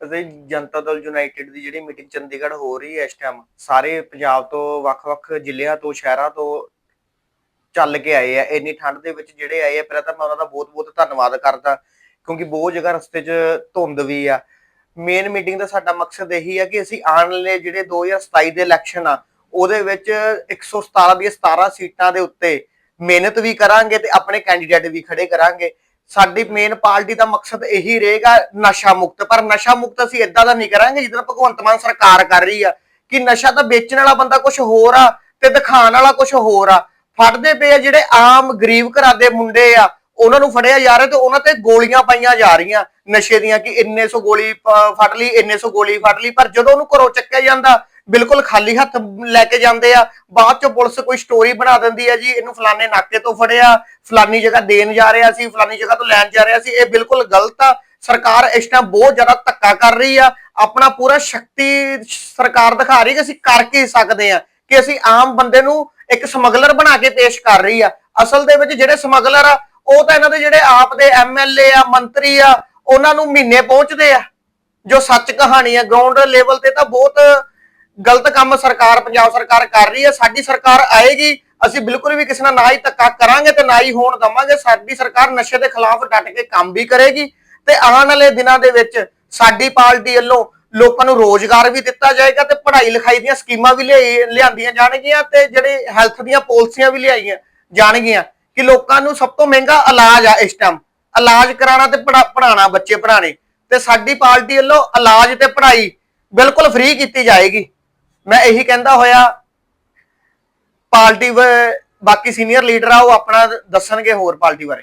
ਅਤੇ ਜਨਤਾ ਦਲ ਯੂਨਾਈਟਿਡ ਦੀ ਜਿਹੜੀ ਮੀਟਿੰਗ ਚੰਡੀਗੜ੍ਹ ਹੋ ਰਹੀ ਹੈ ਇਸ ਟਾਈਮ ਸਾਰੇ ਪੰਜਾਬ ਤੋਂ ਵੱਖ-ਵੱਖ ਜ਼ਿਲ੍ਹਿਆਂ ਤੋਂ, ਸ਼ਹਿਰਾਂ ਤੋਂ ਚੱਲ ਕੇ ਆਏ ਆ। ਇੰਨੀ ਠੰਡ ਦੇ ਵਿੱਚ ਜਿਹੜੇ ਆਏ ਆ, ਪਹਿਲਾਂ ਤਾਂ ਮੈਂ ਉਹਨਾਂ ਦਾ ਬਹੁਤ-ਬਹੁਤ ਧੰਨਵਾਦ ਕਰਦਾ, ਕਿਉਂਕਿ ਬਹੁਤ ਜਗ੍ਹਾ ਰਸਤੇ 'ਚ ਧੁੰਦ ਵੀ ਆ। ਮੇਨ ਮੀਟਿੰਗ ਦਾ ਸਾਡਾ ਮਕਸਦ ਇਹੀ ਹੈ ਕਿ ਅਸੀਂ ਆਉਣ ਵਾਲੇ ਜਿਹੜੇ 2027 ਦੇ ਇਲੈਕਸ਼ਨ ਆ, ਉਹਦੇ ਵਿੱਚ 117 ਦੀਆਂ 17 ਸੀਟਾਂ ਦੇ ਉੱਤੇ ਮਿਹਨਤ ਵੀ ਕਰਾਂਗੇ ਤੇ ਆਪਣੇ ਕੈਂਡੀਡੇਟ ਵੀ ਖੜੇ ਕਰਾਂਗੇ। ਸਾਡੀ ਮੇਨ ਪਾਰਟੀ ਦਾ ਮਕਸਦ ਇਹੀ ਰਹੇਗਾ ਨਸ਼ਾ ਮੁਕਤ। ਪਰ ਨਸ਼ਾ ਮੁਕਤ ਅਸੀਂ ਇਦਾਂ ਦਾ ਨਹੀਂ ਕਰਾਂਗੇ ਜਿੱਦਾਂ ਭਗਵੰਤ ਮਾਨ ਸਰਕਾਰ ਕਰ ਰਹੀ ਆ ਕਿ ਨਸ਼ਾ ਤਾਂ ਵੇਚਣ ਵਾਲਾ ਬੰਦਾ ਕੁਝ ਹੋਰ ਆ ਤੇ ਦਿਖਾਉਣ ਵਾਲਾ ਕੁਝ ਹੋਰ ਆ। ਫੜਦੇ ਪਏ ਆ ਜਿਹੜੇ ਆਮ ਗਰੀਬ ਘਰਾਂ ਦੇ ਮੁੰਡੇ ਆ, ਉਹਨਾਂ ਨੂੰ ਫੜਿਆ ਜਾ ਰਿਹਾ ਤੇ ਉਹਨਾਂ ਤੇ ਗੋਲੀਆਂ ਪਾਈਆਂ ਜਾ ਰਹੀਆਂ ਨਸ਼ੇ ਦੀਆਂ ਕਿ ਇੰਨੇ ਸੌ ਗੋਲੀ ਫੜ ਲਈ, ਇੰਨੇ ਸੌ ਗੋਲੀ ਫੜ ਲਈ, ਪਰ ਜਦੋਂ ਉਹਨੂੰ ਘਰੋਂ ਚੱਕਿਆ ਜਾਂਦਾ ਬਿਲਕੁਲ ਖਾਲੀ ਹੱਥ ਲੈ ਕੇ ਜਾਂਦੇ ਆ। ਬਾਅਦ ਚ ਪੁਲਿਸ ਕੋਈ ਸਟੋਰੀ ਬਣਾ ਦਿੰਦੀ ਆ ਜੀ, ਇਹਨੂੰ ਫਲਾਣੇ ਨਾਕੇ ਤੋਂ ਫੜਿਆ, ਫਲਾਨੀ ਜਗ੍ਹਾ ਦੇਣ ਜਾ ਰਿਹਾ ਸੀ, ਫਲਾਨੀ ਜਗ੍ਹਾ ਤੋਂ ਲੈਣ ਜਾ ਰਿਹਾ ਸੀ। ਇਹ ਬਿਲਕੁਲ ਗਲਤ ਆ। ਸਰਕਾਰ ਇਸ ਟਾਈਮ ਬਹੁਤ ਜ਼ਿਆਦਾ ਧੱਕਾ ਕਰ ਰਹੀ ਆ। ਆਪਣਾ ਪੂਰਾ ਸ਼ਕਤੀ ਸਰਕਾਰ ਦਿਖਾ ਰਹੀ ਕਿ ਅਸੀਂ ਕਰ ਕੀ ਸਕਦੇ ਆ, ਕਿ ਅਸੀਂ ਆਮ ਬੰਦੇ ਨੂੰ ਇੱਕ ਸਮਗਲਰ ਬਣਾ ਕੇ ਪੇਸ਼ ਕਰ ਰਹੀ ਆ। ਅਸਲ ਦੇ ਵਿੱਚ ਜਿਹੜੇ ਸਮਗਲਰ ਆ, ਉਹ ਤਾਂ ਇਹਨਾਂ ਦੇ ਜਿਹੜੇ ਆਪ ਦੇ ਐਮਐਲਏ ਆ, ਮੰਤਰੀ ਆ, ਉਹਨਾਂ ਨੂੰ ਮਹੀਨੇ ਪਹੁੰਚਦੇ ਆ। ਜੋ ਸੱਚ ਕਹਾਣੀ ਆ ਗਰਾਊਂਡ ਲੈਵਲ ਤੇ ਤਾਂ ਬਹੁਤ ਗਲਤ ਕੰਮ ਸਰਕਾਰ, ਪੰਜਾਬ ਸਰਕਾਰ ਕਰ ਰਹੀ ਹੈ, ਸਾਡੀ ਸਰਕਾਰ ਆਏਗੀ ਅਸੀਂ ਬਿਲਕੁਲ ਵੀ ਕਿਸੇ ਨਾਲ ਨਾ ਹੀ ਧੱਕਾ ਕਰਾਂਗੇ ਤੇ ਨਾ ਹੀ ਹੋਣ ਦਵਾਂਗੇ, ਸਾਡੀ ਸਰਕਾਰ ਨਸ਼ੇ ਦੇ ਖਿਲਾਫ ਡਟ ਕੇ ਕੰਮ ਵੀ ਕਰੇਗੀ ਤੇ ਆਉਣ ਵਾਲੇ ਦਿਨਾਂ ਦੇ ਵਿੱਚ ਸਾਡੀ ਪਾਰਟੀ ਵੱਲੋਂ ਲੋਕਾਂ ਨੂੰ ਰੋਜ਼ਗਾਰ ਵੀ ਦਿੱਤਾ ਜਾਏਗਾ ਤੇ ਪੜ੍ਹਾਈ ਲਿਖਾਈ ਦੀਆਂ ਸਕੀਮਾਂ ਵੀ ਲਿਆਈ- ਲਿਆਂਦੀਆਂ ਜਾਣਗੀਆਂ ਤੇ ਜਿਹੜੇ ਹੈਲਥ ਦੀਆਂ ਪਾਲਿਸੀਆਂ ਵੀ ਲਿਆਈਆਂ ਜਾਣਗੀਆਂ ਕਿ ਲੋਕਾਂ ਨੂੰ ਸਭ ਤੋਂ ਮਹਿੰਗਾ ਇਲਾਜ ਆ ਇਸ ਟਾਈਮ ਇਲਾਜ ਕਰਾਉਣਾ ਤੇ ਪੜ੍ਹਾ- ਪੜ੍ਹਾਉਣਾ ਬੱਚੇ ਪੜ੍ਹਾਣੇ ਤੇ ਸਾਡੀ ਪਾਰਟੀ ਵੱਲੋਂ ਇਲਾਜ ਤੇ ਪੜ੍ਹਾਈ ਬਿਲਕੁਲ ਫ੍ਰੀ ਕੀਤੀ ਜਾਏਗੀ। ਮੈਂ ਇਹੀ ਕਹਿੰਦਾ ਹੋਇਆ, ਪਾਰਟੀ ਬਾਕੀ ਸੀਨੀਅਰ ਲੀਡਰ ਆ, ਉਹ ਆਪਣਾ ਦੱਸਣਗੇ ਹੋਰ ਪਾਰਟੀ ਬਾਰੇ।